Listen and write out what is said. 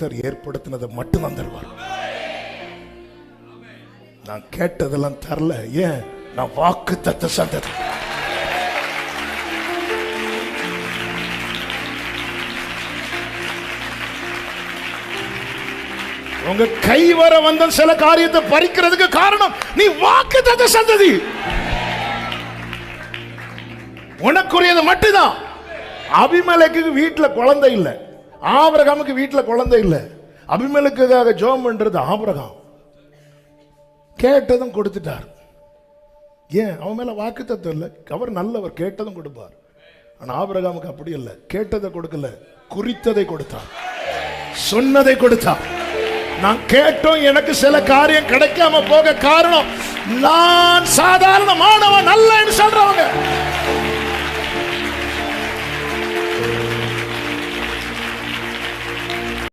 கர்த்தர் ஏற்படுத்தினதை மட்டும்தான் தருவார். நான் கேட்டதெல்லாம் தரல. ஏன்? நான் வாக்கு தத்த சந்ததி உங்க கை வர வந்த சில காரியத்தை பறிக்கிறதுக்கு காரணம் நீ வாக்கு தத்த சந்ததி உனக்குரியது மட்டும்தான். அபிமலைக்கு வீட்டில் குழந்தை இல்லை. ஆபரகாமுக்கு வீட்டுல குழந்தை இல்லை. அபிமலுக்காக ஜோம் பண்ணுறது ஆபிரகாம். கேட்டதும் கொடுத்துட்டார். ஏன்? அவன் மேலே வாக்கு தத்துவம் இல்லை. அவர் நல்லவர் கேட்டதும் கொடுப்பார். ஆனா ஆபரகாமுக்கு அப்படி இல்லை. கேட்டதை கொடுக்கல. குறித்ததை கொடுத்தார் சொன்னதை கொடுத்தார் நான் கேட்டோம் எனக்கு சில காரியம் கிடைக்காம போக காரணம் நான் சாதாரணமானவன் அல்ல